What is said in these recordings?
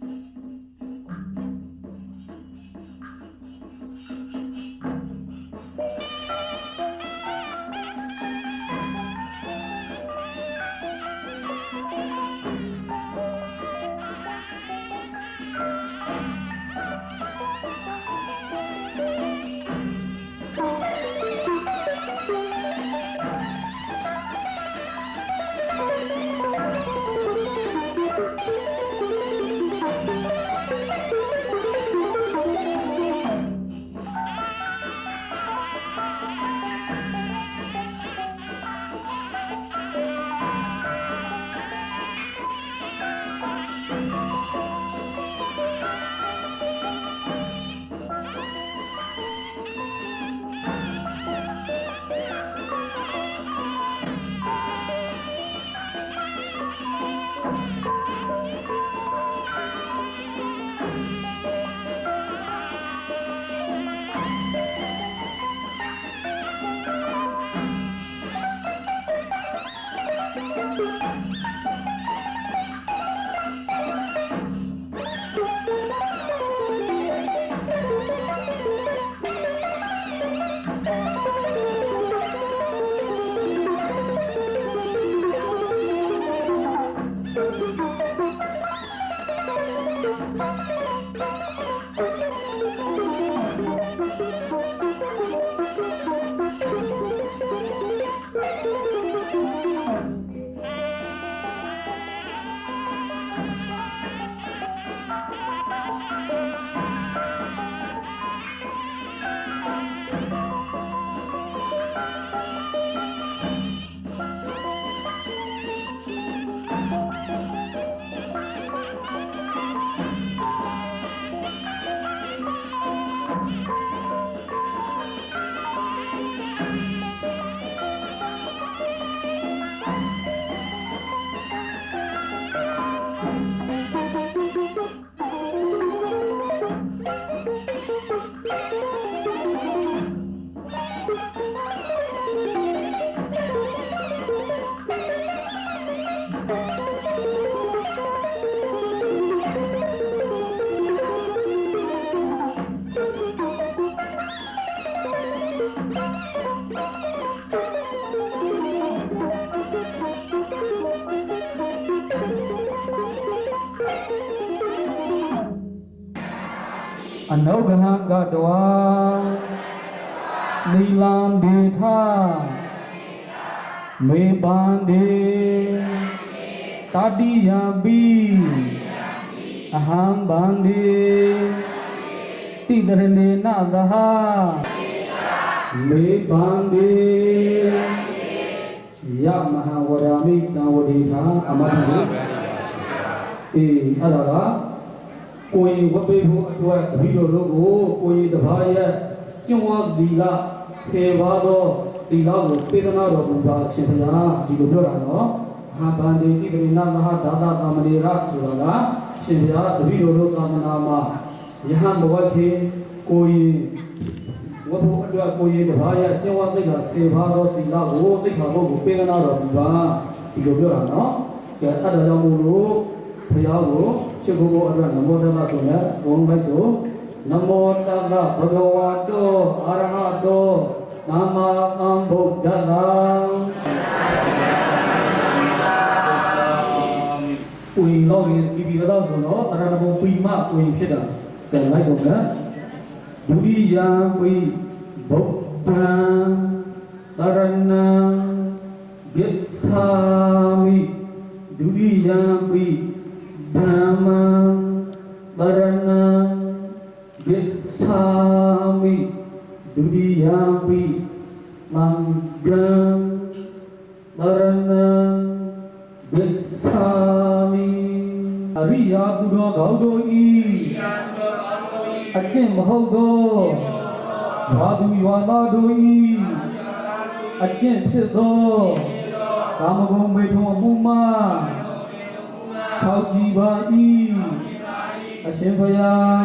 you အနုဂဟကတဝါနီလံဒေထမေပန္ဒေတတိယပိအဟံဗန္ဒေတိတရဏေနသဟမေပန္ဒေယမဟာဝရမိတံဝတိထာအမတ္တိအေးအဲ့ဒါက ကိုရင်ဝတ်ပေးဖို့အတွက်တပည့်တော်တို့ကိုကိုရင်တစ်ပါးရဲ့ကျင့်ဝတ်သီလ10ပါးသောသီလကိုပေးသနာတော်မူပါအရှင်ဘုရားဒီလိုပြောတာနော်ဟာဗန္တိတိကရိဏမဟာဒါသကာမနေရဆိုတာကအရှင်ဘုရားတပည့်တော်တို့သာမနာမှာယဟန်ဘဝခေကိုရင်ဝတ်ဖို့အတွက်ကိုရင်တစ်ပါးရဲ့ကျင့်ဝတ်သိက္ခာ10ပါးသောသီလကိုသိက္ခာဘုတ်ကိုပေးသနာတော်မူပါဒီလိုပြောတာနော်ကဲအဲ့ဒါကြောင့်မို့လို့ ဘုရားကိုရှိခိုးဖို့အတွက်နမောတသဆိုတဲ့ဘုံလိုက်ဆိုနမောတသဘဂဝတောအာရဟတောသမ္မာသမ္ဗုဒ္ဓတံဝိလောရင်ပြီးပြီးတော့ဆိုတော့အရဏဘုံပိမဝိဖြစ်တာကဲလိုက်ဆိုကဒုတိယဝိဗုဒ္ဓံတရဏံဂစ္ဆာမိဒုတိယဝိ සමන් මරණ විස්සාමි. දුරියාපි මංග්‍රම් මරණ විස්සාමි. අරියා බුදෝ ගෞඩෝයි අක්කේ මහෞදෝ. සාදු යවාදාඩෝයි අක්කේ පිසදෝ කාමගොම් බෙතෝ මුමා ဆောက်ကြည်ပါ၏အရှင်ဘုရား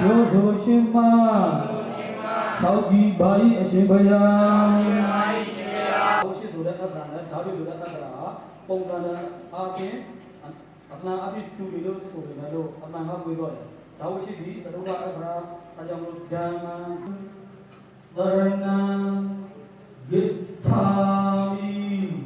ပြောဆိုရှင်မဆောက်ကြည်ပါ၏အရှင်ဘုရားဘုရှိဆိုတဲ့အတ္တနဲ့ဓာတုဆိုတဲ့အတ္တကပုံကံအာဖြင့်အအမှန်အဖြစ်တူပြီလို့ဆိုပေမဲ့လို့အမှန်ကကိုတော့တယ်ဒါဝရှိပြီးသတုကအဖရာအကြောင်းလို့ဓမ္မသရဏံဂစ္ဆာမိဓမ္မဝရဏံ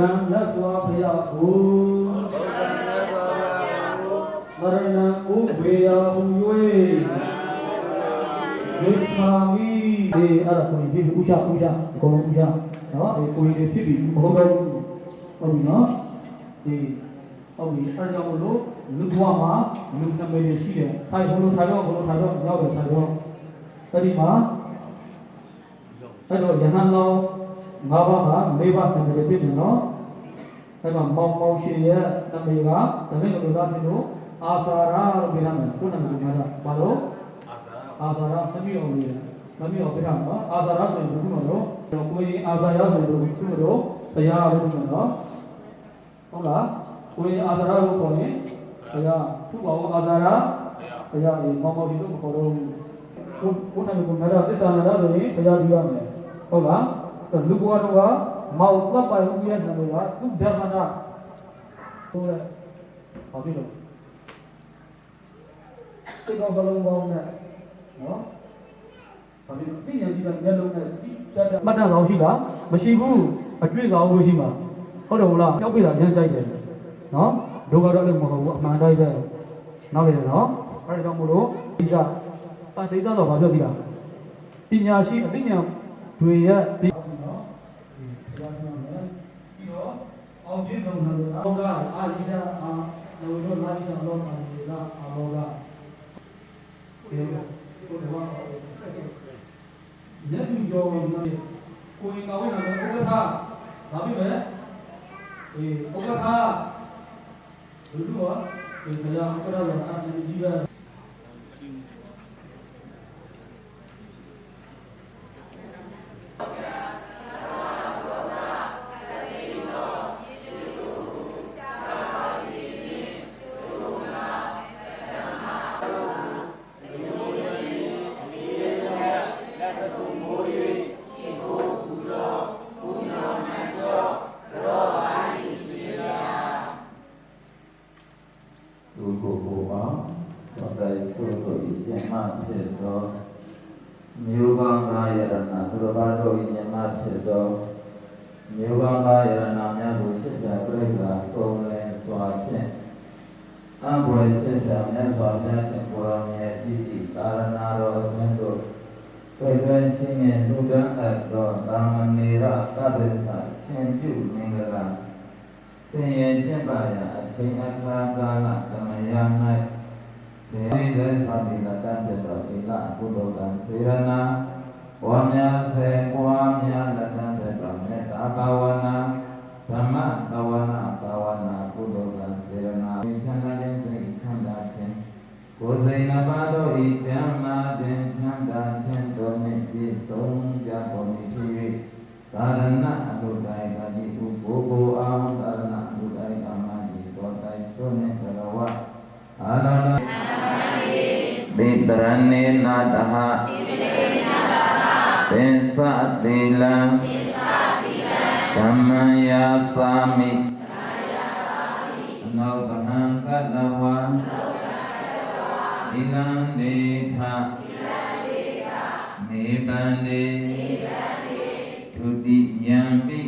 ဒ္ဓံမြတ်စွာဘုရားကိုဘုရားမြတ်စွာဘုရားကိုဝရဏံဥပေယဟူ၍ဝိသာမိဒီအဲ့ဒါကိုဒီဥရှာဥရှာအကုန်လုံးဥရှာနော်ဒီကိုကြီးတွေဖြစ်ပြီးမဟုတ်တော့ဘူးဟုတ်ပြီနော်ဒီဟုတ်ပြီအဲ့ဒါကြောင့်မလို့လူဘဝမှာလူနမည်တွေရှိတယ်ထိုင်ဘလို့ထိုင်တော့ဘလို့ထိုင်တော့ရောက်တယ်ထိုင်တော့အဲ့ဒီမှာအဲ့တော့ယဟန်လော င်းငါးပါးမှာ၄ပါးနမည်တွေဖြစ်တယ်နော်အဲ့မှာမောင်မောင်ရှင်ရဲ့နမည်ကတမင်လူသားဖြစ်လို့အာစာရာလို့ပြောရမယ်ခုနကပြောတာဘာလို့အာသာအာသာရမမြအောင်လေမမြအောင်ပြတာနော်အာသာရဆိုရင်ဘုရားတော့ကိုရင်အာသာရဆိုရင်ဘုရားတော့တရားလို့ပြောနော်ဟုတ်လားကိုရင်အာသာရလို့ခေါ်ရင်တရားသူ့ဘောင်အာသာရတရားဒီမောင်မောင်ရှိလို့မခေါ်တော့ဘူးဘုဘုရားကမရသစ္စာနာဆိုရင်တရားပြီးရမယ်ဟုတ်လား လူဘဝတော့ကမောင်သတ်ပိုင်ဦးရဲ့နာမည်ကသူဓမ္မနာဟုတ်လားဘာဖြစ်လို့စိတ်ကောဘလုံးပေါင်းနဲ့နော်ဘာဖြစ်လို့သိဉာဏ်ရှိတာမျက်လုံးနဲ့ကြည့်တတ်တယ်မှတ်တမ်းဆောင်ရှိတာမရှိဘူးအတွေ့အကြုံလို့ရှိမှာဟုတ်တယ်ဟုတ်လားကြောက်ပြတာရမ်းကြိုက်တယ်နော်ဒုက္ခတော့လည်းမဟုတ်ဘူးအမှန်တိုင်းပဲနောက်လေနော်အဲဒါကြောင့်မို့လို့ဒီစားပါဒိစားတော့ဘာပြောသေးတာပညာရှိအသိဉာဏ်တွေရဲ့ဒီနော်ဒီတရားနာမယ်ပြီးတော့အောင်ပြည့်စုံတယ်အောကအာရိစာအာလော လောလာရိစာလောပါနေလားအာဘောကဒီလိုကိုယ်တော့လက်ပြီးကြောဝင်နေကိုယ်ကောင်းနေတာဥက္ကဋ္ဌဘာဖြစ်လဲအေးဥက္ကဋ္ဌလူလူကဒီတရားဥက္ကဋ္ဌကအာဒီကြီးပဲ ကိုယ်ကိုယ်အောင်တော်တိုင်ဆိုတို့ဤယမဖြစ်သောမြို့ကောင်းသားယရဏသူတော်ဘာတို့ဤယမဖြစ်သောမြို့ကောင်းသားယရဏများကိုစစ်ပြပြိဋ္ဌာဆုံးလင်းစွာဖြင့်အဘွယ်စစ်ပြမြတ်စွာဘုရားရှင်ကိုယ်တော်မြတ်ဤဤကာရဏတော်အတွင်းတို့တွေ့တွင်ချင်းငယ်လူတန်းအပ်သောတာမဏေရကပ္ပစ္စရှင်ပြုမင်္ဂလာ ဆင်ရင်ကျင့်ပါရာအချိန်အခါကာလကမယ၌ဒေဝိဇေသတိလတံတတော်ဒီလကုသိုလ်ကံစေရနာဝါများစေပွားများလတံတတော်မေတ္တာဘာဝနာ တိတရဏေနာတဟသင်္သတိလံဓမ္မယာသာမိအနောကဟံကတဝံဣလံဒေထမေပန္တေဒုတိယံပိ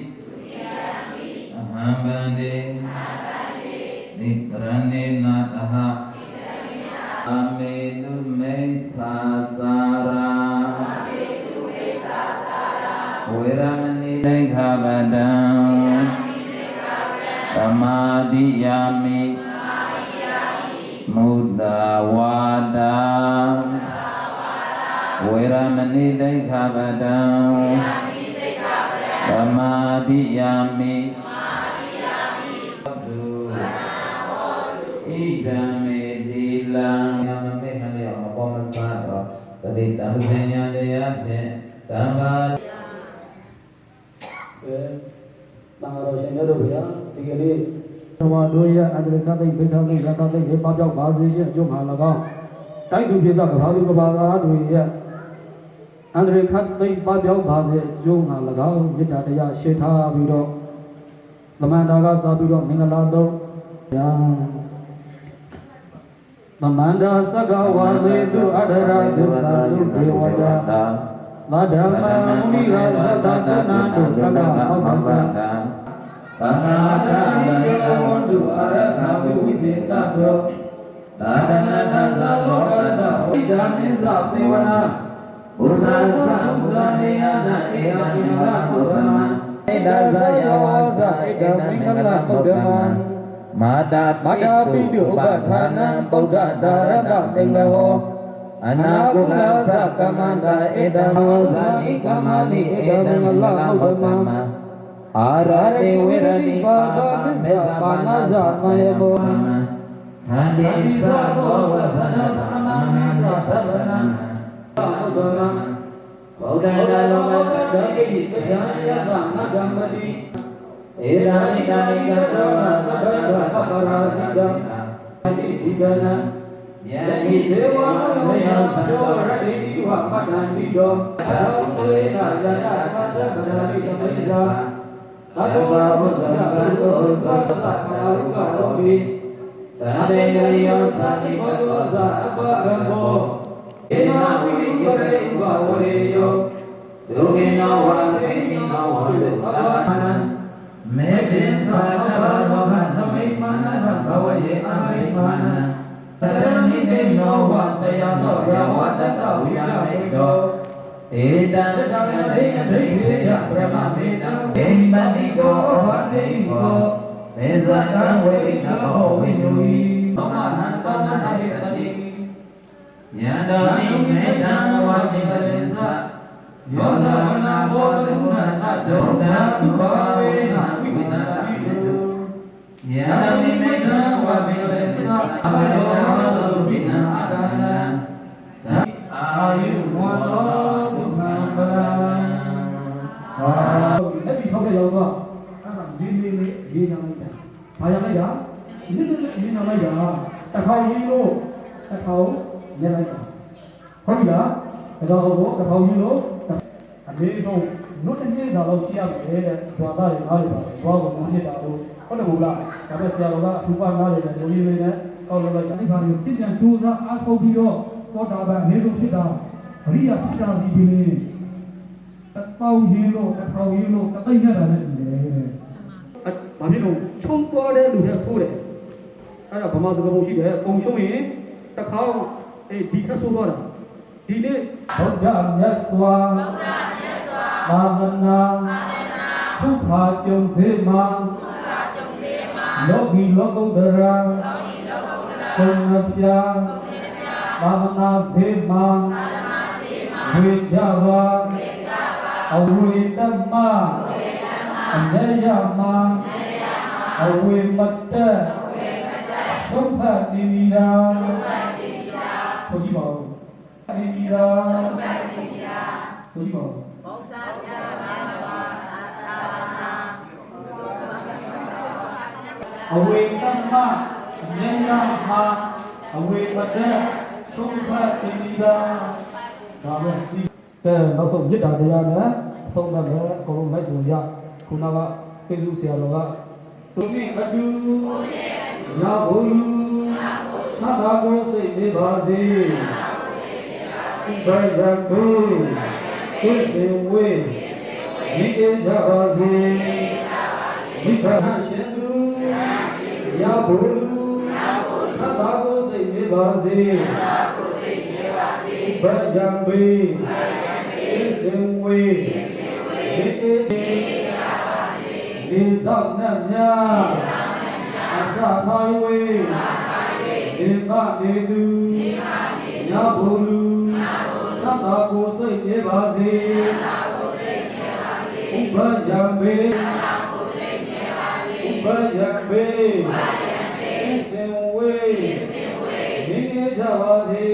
အဟံဗန္တေနိတရဏေနာ ဒိဋ္ဌဗဒံသမာတိယာမိမုဒ္ဒဝါဒာဝေရမဏိဒိဋ္ဌဗဒံသမာဓိယာမိသမာဓိယာမိသုဣဒံမေတိလံယမမေမလျောမပေါ်မဆာတော့တတိတံစဉ္ညာတရားဖြင့်ဓမ္မာ အဲတန် ဃာတော်ရှင်မြတ်တို့ဗျာဒီကနေ့ဘဝတို့ရဲ့အန္တရာယ်သိဘိသသိရသသိရေပပြောက်ပါစေခြင်းအကျိုးမှာ၎င်းတိုက်သူပြည်သားကဘာသူကဘာသာတို့ရဲ့အန္တရာယ်သိပပြောက်ပါစေအကျိုးမှာ၎င်းမေတ္တာတရားရှေ့ထားပြီးတော့သမန္တာကစားပြီးတော့မင်္ဂလာတော့ဗျာသမန္တာသကဝါဝေတုအဒရာဒုသာယုဒေဝတာမဒ္ဓမ္မမုနိရာသတ္တနာတုတက္ကဟောတံ ပနာဒာယေကဝန္တုအရခဝိဝိတေတတောသာဒနာသဇလောကတဝိဒာနိသသေဝနာဘုရားသံဘုရားနေယနာဧတံမြတ်ဘုဗ္ဗမံဧတဇာယဝါစဧတံမင်္ဂလဗုဒ္ဓမံမာတာပိတုဥပဌာနံဗုဒ္ဓဒါရတတေငဟောအနာကုလသကမန္တဧတံဝဇာနိကမဏိဧတံမလဘုပ္ပမ အာရတိဝေရတိပါပမေဇပါဏဇမယေဘောမဟန္တိသသောဝဇနတမမေသသဗ္ဗနံဘုဒ္ဓမဗု ဒ္ဓနာလောကတတိစယယတမဂမတိဧရာနိကာနိကတောမသဗ္ဗဝပပရာစိတံတိဒီကနံယဟိဇေဝမမေယသံတောရတိဝပတ္တန္တိတောအဘုတေနယတပတ္တပဒတိတပိဇာသတ္တဝါဘုဇ္ဇသံတောသသသမာရုကရောပိသံတေနယောသနိပတောသအပကမောဧနဝိညေရေဝဝရေယောဒုက္ခေနဝါသေမိနောဝတုအပမနံမေပင်သာတဝလောကသမိမာနတဘဝယေအမိမာနံသရဏိတေနောဝတယနောယဝတတဝိယမေတော ဧတံတံတေအဘိဝေယပရမမေတံဒိမတိကောအဘတိကောမေဇာတံဝေနမောဝိနုယိမမနန္တနာဟိတတိယန္တာမိမေတံဝတိတရိသယောဇဝနာဘောတုနတတောဓာတုဘဝေနဝိနတိတုယန္တာမိမေတံဝတိတရိသအဘယောဝတုပိနအာသနံ လေးရေးနာလိုက်တာတစ်ခေါက်ရေးလို့တစ်ခေါက်လဲလိုက်တာဟုတ်ပြီလားတစ်ခေါက်ကိုတစ်ခေါက်ရေးလို့အမေဆုံးနုတနေ့စာလောက်ရှိရမယ်တဲ့ဇွာသားတွေနားလေပါဘွားကိုမြစ်တာလို့ဟုတ်တယ်မို့လားဒါပေမဲ့ဆရာတော်ကအထူပါနားလေတယ်ဒီလိုလေးနဲ့ကောက်လို့လိုက်တာဒီခါမျိုးဖြစ်ကြံကြိုးစားအားထုတ်ပြီးတော့သောတာပန်အနည်းဆုံးဖြစ်တာအရိယာဖြစ်တာဒီပြီလေတစ်ပေါင်းရင်းလို့တစ်ထောင်ရင်းလို့တသိရတာနဲ့တူတယ်တဲ့။အဲဘာဖြစ်လို့ချုံသွားတဲ့လူတွေဆိုးတယ်။ အဲ့ဒါဗမာစကားပုံရှိတယ်။ကုံရှုံးရင်တစ်ခေါက်အေးဒီထက်ဆိုးသွားတာ။ဒီနေ့ဘုရားမြတ်စွာဘုရားမြတ်စွာသာသနာသာသနာဒုက္ခကြုံစေမှာဒုက္ခကြုံစေမှာလောကီလောကုတ္တရာလောကီလောကုတ္တရာကုဏ္ဏပြာကုဏ္ဏပြာသာသနာစေမှာသာသနာစေမှာဝေကြပါဝေအဝေတမအမေယမအဝေမတ္တ သုဖတိမိရာသုဖတိမိရာဆိုကြည့်ပါဦးတိမိရာသုဖတိမိရာဆိုကြည့်ပါဦးအဝေတမအမေယမအဝေမတ္တသုဖတိမိရာဒါပဲဒီကဲနောက်ဆုံးမြစ်တာတရားနဲ့အဆုံးသတ်မယ်အကုန်လုံးမိုက်စုံရခုနကဖေစုဆရာတော်က သူမိအတူရဘုလူသတ်တာကိုစိတ်နေပါစေဘိုင်ရကုသူစေဝေဒီကေကြပါစေမိဘရှင်သူရဘုလူသတ်တာကိုစိတ်နေပါစေဘိုင်ရပေစင်ဝေဒီကေ ဒီသောက်နှမြအစထိုင်ဝေဒီကနေသူညဘုလူသတ္တကိုစိတ်နေပါစေဥပဘယံဘေဥပယံဘေစင်ဝေနေနေကြပါစေ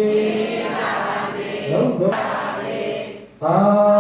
လုံးစုံသာ